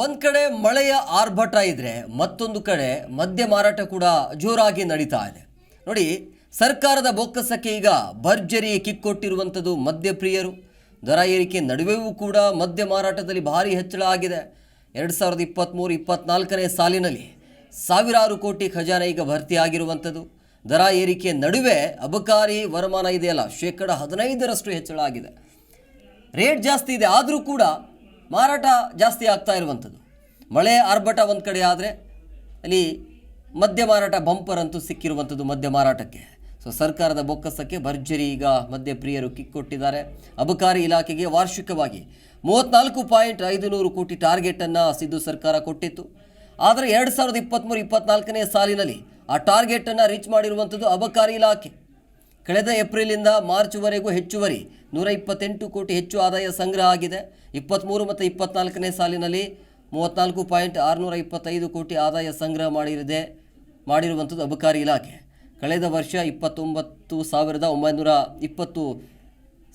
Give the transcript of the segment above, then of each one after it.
ಒಂದ್ ಕಡೆ ಮಳೆಯ ಆರ್ಭಟ ಇದ್ರೆ ಮತ್ತೊಂದು ಕಡೆ ಮದ್ಯ ಮಾರಾಟ ಕೂಡ ಜೋರಾಗಿ ನಡೀತಾ ಇದೆ. ನೋಡಿ, ಸರ್ಕಾರದ ಬೊಕ್ಕಸಕ್ಕೆ ಈಗ ಭರ್ಜರಿ ಕಿಕ್ಕೊಟ್ಟಿರುವಂಥದ್ದು ಮದ್ಯ ಮದ್ಯಪ್ರಿಯರು. ದರ ಏರಿಕೆ ನಡುವೆಯೂ ಕೂಡ ಮದ್ಯ ಮಾರಾಟದಲ್ಲಿ ಭಾರಿ ಹೆಚ್ಚಳ ಆಗಿದೆ. ಎರಡು ಸಾವಿರದ ಇಪ್ಪತ್ತ್ಮೂರು ಇಪ್ಪತ್ತ್ನಾಲ್ಕನೇ ಸಾಲಿನಲ್ಲಿ ಸಾವಿರಾರು ಕೋಟಿ ಖಜಾನೆ ಈಗ ಭರ್ತಿ ಆಗಿರುವಂಥದ್ದು. ದರ ಏರಿಕೆ ನಡುವೆ ಅಬಕಾರಿ ವರಮಾನ ಇದೆಯಲ್ಲ, ಶೇಕಡ ಹದಿನೈದರಷ್ಟು ಹೆಚ್ಚಳ ಆಗಿದೆ. ರೇಟ್ ಜಾಸ್ತಿ ಇದೆ, ಆದರೂ ಕೂಡ ಮಾರಾಟ ಜಾಸ್ತಿ ಆಗ್ತಾ ಇರುವಂಥದ್ದು. ಮಳೆ ಆರ್ಭಟ ಒಂದು ಕಡೆ ಆದರೆ ಅಲ್ಲಿ ಮದ್ಯ ಮಾರಾಟ ಬಂಪರ್ ಅಂತೂ ಸಿಕ್ಕಿರುವಂಥದ್ದು ಮದ್ಯ ಮಾರಾಟಕ್ಕೆ. ಸೊ ಸರ್ಕಾರದ ಬೊಕ್ಕಸಕ್ಕೆ ಭರ್ಜರಿ ಈಗ ಮದ್ಯ ಪ್ರಿಯರು ಕಿಕ್ ಕೊಟ್ಟಿದ್ದಾರೆ. ಅಬಕಾರಿ ಇಲಾಖೆಗೆ ವಾರ್ಷಿಕವಾಗಿ ಮೂವತ್ನಾಲ್ಕು ಪಾಯಿಂಟ್ ಐದು ನೂರು ಕೋಟಿ ಟಾರ್ಗೆಟನ್ನು ಸಿದ್ದು ಸರ್ಕಾರ ಕೊಟ್ಟಿತ್ತು. ಆದರೆ ಎರಡು ಸಾವಿರದ ಇಪ್ಪತ್ತ್ಮೂರು ಇಪ್ಪತ್ನಾಲ್ಕನೇ ಸಾಲಿನಲ್ಲಿ ಆ ಟಾರ್ಗೆಟನ್ನು ರೀಚ್ ಮಾಡಿರುವಂಥದ್ದು ಅಬಕಾರಿ ಇಲಾಖೆ. ಕಳೆದ ಏಪ್ರಿಲಿಂದ ಮಾರ್ಚ್ವರೆಗೂ ಹೆಚ್ಚುವರಿ ನೂರ ಇಪ್ಪತ್ತೆಂಟು ಕೋಟಿ ಹೆಚ್ಚು ಆದಾಯ ಸಂಗ್ರಹ ಆಗಿದೆ. ಇಪ್ಪತ್ತ್ಮೂರು ಮತ್ತು ಇಪ್ಪತ್ನಾಲ್ಕನೇ ಸಾಲಿನಲ್ಲಿ ಮೂವತ್ತ್ನಾಲ್ಕು ಪಾಯಿಂಟ್ ಆರುನೂರ ಇಪ್ಪತ್ತೈದು ಕೋಟಿ ಆದಾಯ ಸಂಗ್ರಹ ಮಾಡಿರಿದೆ ಮಾಡಿರುವಂಥದ್ದು ಅಬಕಾರಿ ಇಲಾಖೆ. ಕಳೆದ ವರ್ಷ ಇಪ್ಪತ್ತೊಂಬತ್ತು ಸಾವಿರದ ಒಂಬೈನೂರ ಇಪ್ಪತ್ತು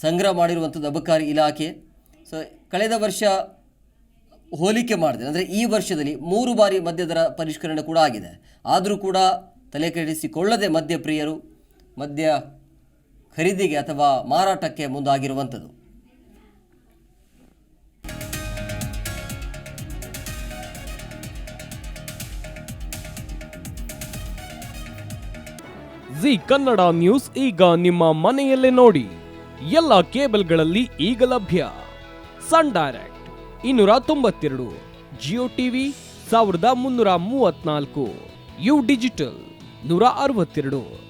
ಸಂಗ್ರಹ ಮಾಡಿರುವಂಥದ್ದು ಅಬಕಾರಿ ಇಲಾಖೆ. ಸೊ, ಕಳೆದ ವರ್ಷ ಹೋಲಿಕೆ ಮಾಡಿದೆ ಅಂದರೆ ಈ ವರ್ಷದಲ್ಲಿ ಮೂರು ಬಾರಿ ಮದ್ಯದರ ಪರಿಷ್ಕರಣೆ ಕೂಡ ಆಗಿದೆ. ಆದರೂ ಕೂಡ ತಲೆ ಕೆಡಿಸಿಕೊಳ್ಳದೆ ಮದ್ಯಪ್ರಿಯರು, ಮದ್ಯ ಖರೀದಿಗೆ ಅಥವಾ ಮಾರಾಟಕ್ಕೆ ಮುಂದಾಗಿರುವಂಥದ್ದು. ಜಿ ಕನ್ನಡ ನ್ಯೂಸ್ ಈಗ ನಿಮ್ಮ ಮನೆಯಲ್ಲೇ ನೋಡಿ. ಎಲ್ಲ ಕೇಬಲ್ಗಳಲ್ಲಿ ಈಗ ಲಭ್ಯ. ಸನ್ ಡೈರೆಕ್ಟ್ ಇನ್ನೂರ ತೊಂಬತ್ತೆರಡು, ಜಿಯೋ ಟಿವಿ ಸಾವಿರದ ಮುನ್ನೂರ ಮೂವತ್ನಾಲ್ಕು ಯು ಡಿಜಿಟಲ್ ನೂರ ಅರವತ್ತೆರಡು.